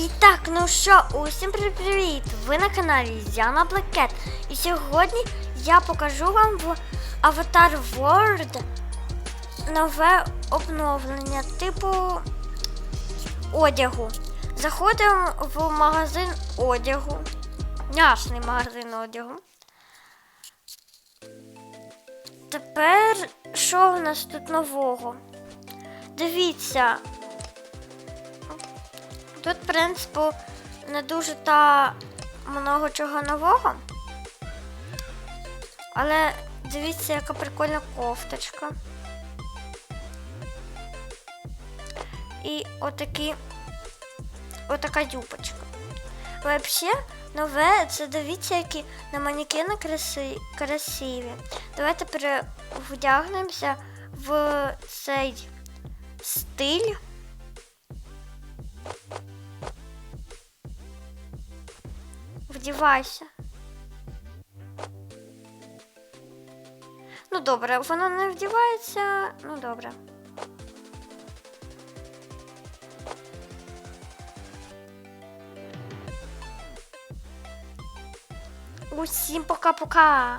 І так, ну що, усім привіт! Ви на каналі Яна Блекет. І сьогодні я покажу вам в Avatar World нове обновлення типу одягу. Заходимо в магазин одягу. Няшний магазин одягу. Тепер що в нас тут нового? Дивіться. Тут, в принципі, не дуже та много чого нового. Але дивіться, яка прикольна кофточка. І отакі, отака юбочка. Взагалі, нове, це дивіться, які на манекени краси, красиві. Давайте перевдягнемося в цей стиль. Вдівайся. Ну добре, воно не вдівається. Ну добре. Усім пока-пока.